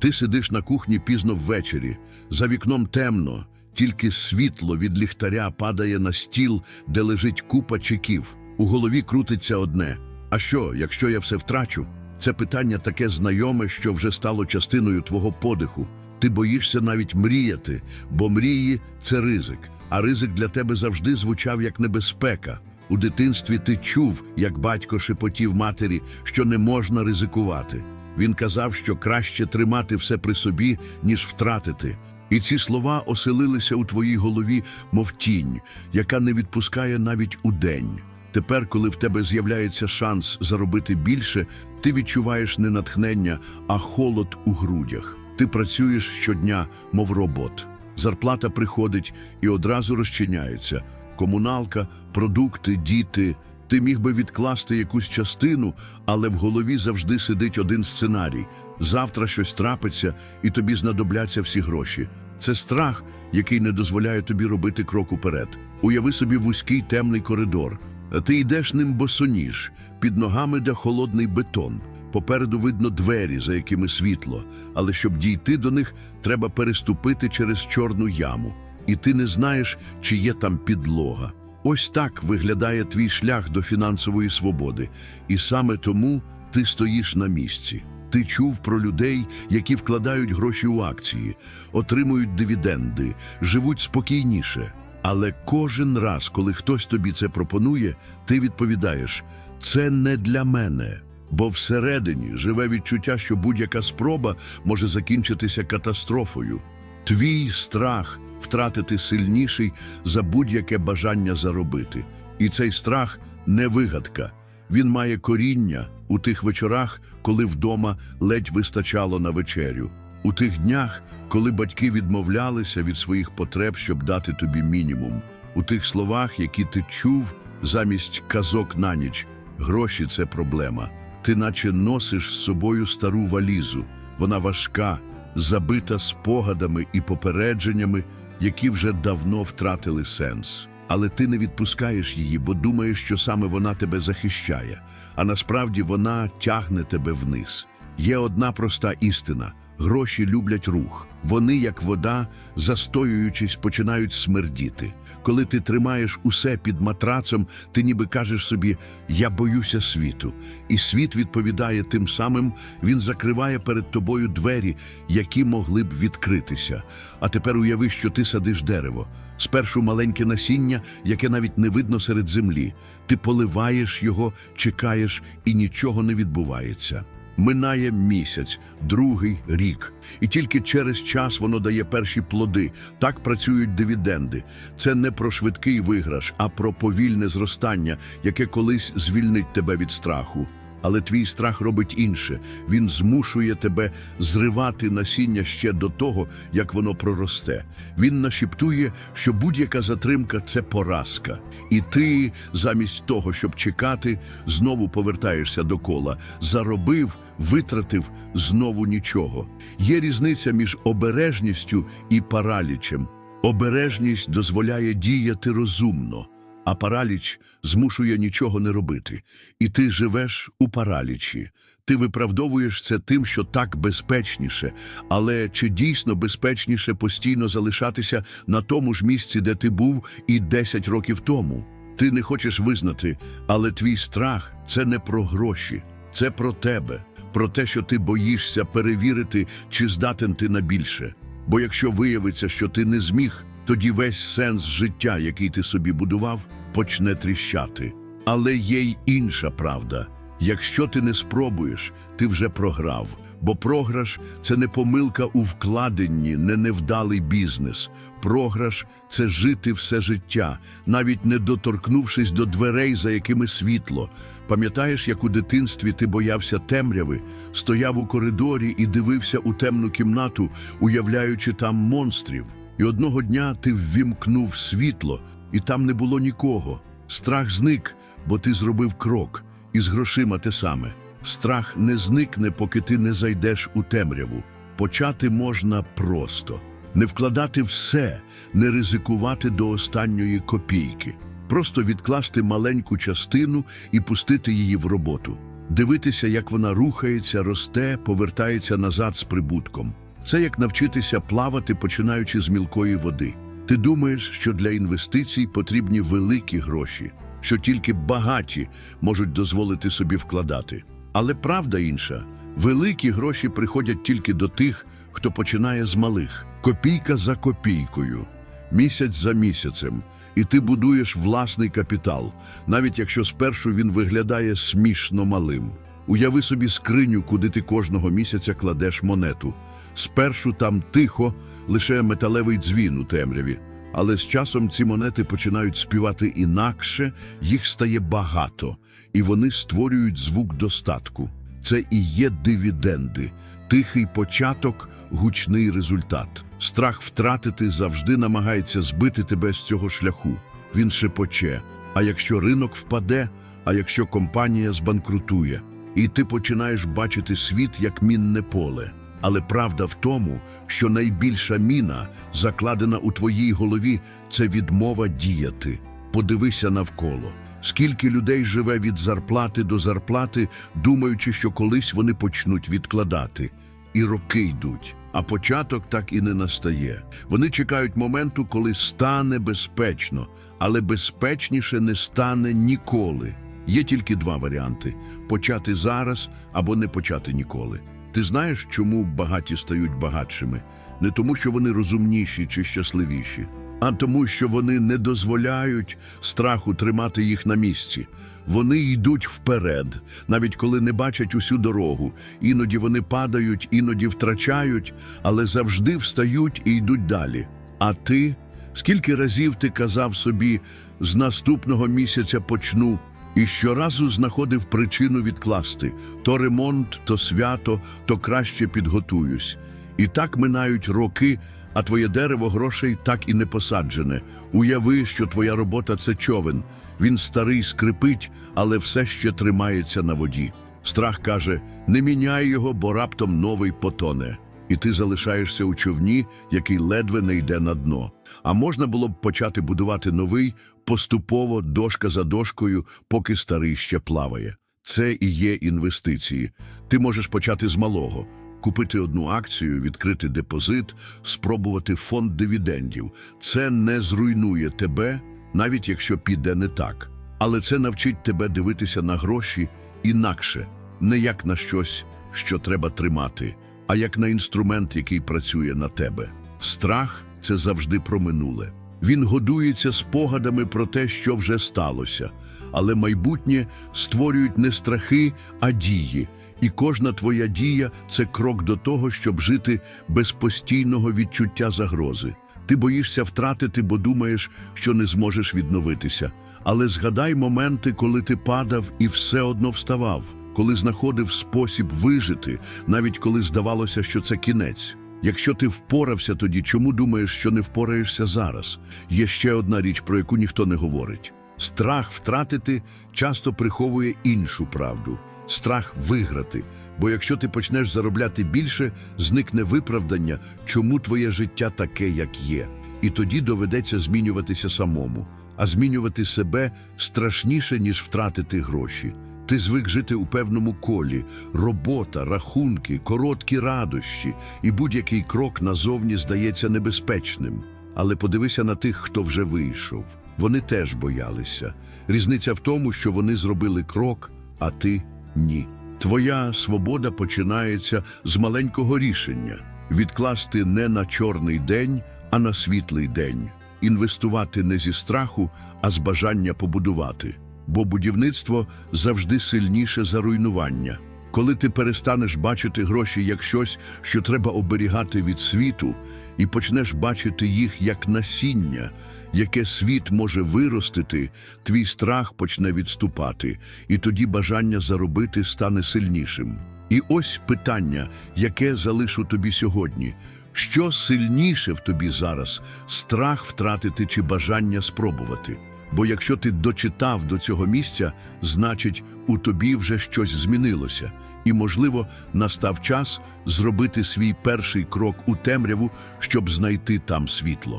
Ти сидиш на кухні пізно ввечері, за вікном темно, тільки світло від ліхтаря падає на стіл, де лежить купа чеків. У голові крутиться одне. А що, якщо я все втрачу? Це питання таке знайоме, що вже стало частиною твого подиху. Ти боїшся навіть мріяти, бо мрії це ризик, а ризик для тебе завжди звучав як небезпека. У дитинстві ти чув, як батько шепотів матері, що не можна ризикувати. Він казав, що краще тримати все при собі, ніж втратити. І ці слова оселилися у твоїй голові, мов тінь, яка не відпускає навіть у день. Тепер, коли в тебе з'являється шанс заробити більше, ти відчуваєш не натхнення, а холод у грудях. Ти працюєш щодня, мов робот. Зарплата приходить і одразу розчиняється. Комуналка, продукти, діти. Ти міг би відкласти якусь частину, але в голові завжди сидить один сценарій. Завтра щось трапиться, і тобі знадобляться всі гроші. Це страх, який не дозволяє тобі робити крок уперед. Уяви собі вузький темний коридор. Ти йдеш ним босоніж, під ногами де холодний бетон. Попереду видно двері, за якими світло, але щоб дійти до них, треба переступити через чорну яму. І ти не знаєш, чи є там підлога. Ось так виглядає твій шлях до фінансової свободи, і саме тому ти стоїш на місці. Ти чув про людей, які вкладають гроші у акції, отримують дивіденди, живуть спокійніше. Але кожен раз, коли хтось тобі це пропонує, ти відповідаєш: це не для мене. Бо всередині живе відчуття, що будь-яка спроба може закінчитися катастрофою. Твій страх втратити сильніший за будь-яке бажання заробити. І цей страх не вигадка. Він має коріння у тих вечорах, коли вдома ледь вистачало на вечерю, у тих днях, коли батьки відмовлялися від своїх потреб, щоб дати тобі мінімум, у тих словах, які ти чув замість казок на ніч. Гроші це проблема. Ти наче носиш з собою стару валізу. Вона важка, забита спогадами і попередженнями, які вже давно втратили сенс. Але ти не відпускаєш її, бо думаєш, що саме вона тебе захищає, а насправді вона тягне тебе вниз. Є одна проста істина: гроші люблять рух. Вони, як вода, застоюючись, починають смердіти. Коли ти тримаєш усе під матрацом, ти ніби кажеш собі Я боюся світу. І світ відповідає тим самим, він закриває перед тобою двері, які могли б відкритися. А тепер уяви, що ти садиш дерево. Спершу маленьке насіння, яке навіть не видно серед землі. Ти поливаєш його, чекаєш, і нічого не відбувається. Минає місяць, другий рік, і тільки через час воно дає перші плоди. Так працюють дивіденди. Це не про швидкий виграш, а про повільне зростання, яке колись звільнить тебе від страху. Але твій страх робить інше. Він змушує тебе зривати насіння ще до того, як воно проросте. Він нашіптує, що будь-яка затримка це поразка. І ти, замість того, щоб чекати, знову повертаєшся до кола. Заробив, витратив знову нічого. Є різниця між обережністю і паралічем. Обережність дозволяє діяти розумно. А параліч змушує нічого не робити. І ти живеш у паралічі. Ти виправдовуєш це тим, що так безпечніше. Але чи дійсно безпечніше постійно залишатися на тому ж місці, де ти був і 10 років тому? Ти не хочеш визнати, але твій страх це не про гроші, це про тебе, про те, що ти боїшся перевірити, чи здатен ти на більше. Бо якщо виявиться, що ти не зміг, тоді весь сенс життя, який ти собі будував, почне тріщати. Але є й інша правда. Якщо ти не спробуєш, ти вже програв. Бо програш це не помилка у вкладенні, не невдалий бізнес. Програш це жити все життя, навіть не доторкнувшись до дверей, за якими світло. Пам'ятаєш, як у дитинстві ти боявся темряви, стояв у коридорі і дивився у темну кімнату, уявляючи там монстрів. І одного дня ти ввімкнув світло, і там не було нікого. Страх зник, бо ти зробив крок, і з грошима те саме. Страх не зникне, поки ти не зайдеш у темряву. Почати можна просто не вкладати все, не ризикувати до останньої копійки, просто відкласти маленьку частину і пустити її в роботу. дивитися, як вона рухається, росте, повертається назад з прибутком. Це як навчитися плавати, починаючи з мілкої води. Ти думаєш, що для інвестицій потрібні великі гроші, що тільки багаті можуть дозволити собі вкладати. Але правда інша: великі гроші приходять тільки до тих, хто починає з малих, копійка за копійкою, місяць за місяцем, і ти будуєш власний капітал, навіть якщо спершу він виглядає смішно малим. Уяви собі скриню, куди ти кожного місяця кладеш монету. Спершу там тихо, лише металевий дзвін у темряві. Але з часом ці монети починають співати інакше, їх стає багато, і вони створюють звук достатку. Це і є дивіденди, тихий початок, гучний результат. Страх втратити завжди намагається збити тебе з цього шляху. Він шепоче. А якщо ринок впаде, а якщо компанія збанкрутує, і ти починаєш бачити світ як мінне поле. Але правда в тому, що найбільша міна, закладена у твоїй голові, це відмова діяти. Подивися навколо. Скільки людей живе від зарплати до зарплати, думаючи, що колись вони почнуть відкладати. І роки йдуть, а початок так і не настає. Вони чекають моменту, коли стане безпечно, але безпечніше не стане ніколи. Є тільки два варіанти: почати зараз або не почати ніколи. Ти знаєш, чому багаті стають багатшими? Не тому, що вони розумніші чи щасливіші, а тому, що вони не дозволяють страху тримати їх на місці. Вони йдуть вперед, навіть коли не бачать усю дорогу. Іноді вони падають, іноді втрачають, але завжди встають і йдуть далі. А ти? Скільки разів ти казав собі, з наступного місяця почну, і щоразу знаходив причину відкласти то ремонт, то свято, то краще підготуюсь. І так минають роки, а твоє дерево грошей так і не посаджене. Уяви, що твоя робота це човен. Він старий скрипить, але все ще тримається на воді. Страх каже: не міняй його, бо раптом новий потоне. І ти залишаєшся у човні, який ледве не йде на дно. А можна було б почати будувати новий поступово, дошка за дошкою, поки старий ще плаває. Це і є інвестиції. Ти можеш почати з малого. Купити одну акцію, відкрити депозит, спробувати фонд дивідендів. Це не зруйнує тебе, навіть якщо піде не так. Але це навчить тебе дивитися на гроші інакше, не як на щось, що треба тримати, а як на інструмент, який працює на тебе. Страх це завжди про минуле. Він годується спогадами про те, що вже сталося, але майбутнє створюють не страхи, а дії. І кожна твоя дія це крок до того, щоб жити без постійного відчуття загрози. Ти боїшся втратити, бо думаєш, що не зможеш відновитися. Але згадай моменти, коли ти падав і все одно вставав, коли знаходив спосіб вижити, навіть коли здавалося, що це кінець. Якщо ти впорався тоді, чому думаєш, що не впораєшся зараз? Є ще одна річ, про яку ніхто не говорить. Страх втратити часто приховує іншу правду страх виграти. Бо якщо ти почнеш заробляти більше, зникне виправдання, чому твоє життя таке, як є. І тоді доведеться змінюватися самому. А змінювати себе страшніше, ніж втратити гроші. Ти звик жити у певному колі, робота, рахунки, короткі радощі, і будь-який крок назовні здається небезпечним. Але подивися на тих, хто вже вийшов. Вони теж боялися. Різниця в тому, що вони зробили крок, а ти ні. Твоя свобода починається з маленького рішення відкласти не на чорний день, а на світлий день, інвестувати не зі страху, а з бажання побудувати. Бо будівництво завжди сильніше за руйнування. Коли ти перестанеш бачити гроші як щось, що треба оберігати від світу, і почнеш бачити їх як насіння, яке світ може виростити, твій страх почне відступати, і тоді бажання заробити стане сильнішим. І ось питання, яке залишу тобі сьогодні. Що сильніше в тобі зараз страх втратити чи бажання спробувати? Бо якщо ти дочитав до цього місця, значить, у тобі вже щось змінилося, і, можливо, настав час зробити свій перший крок у темряву, щоб знайти там світло.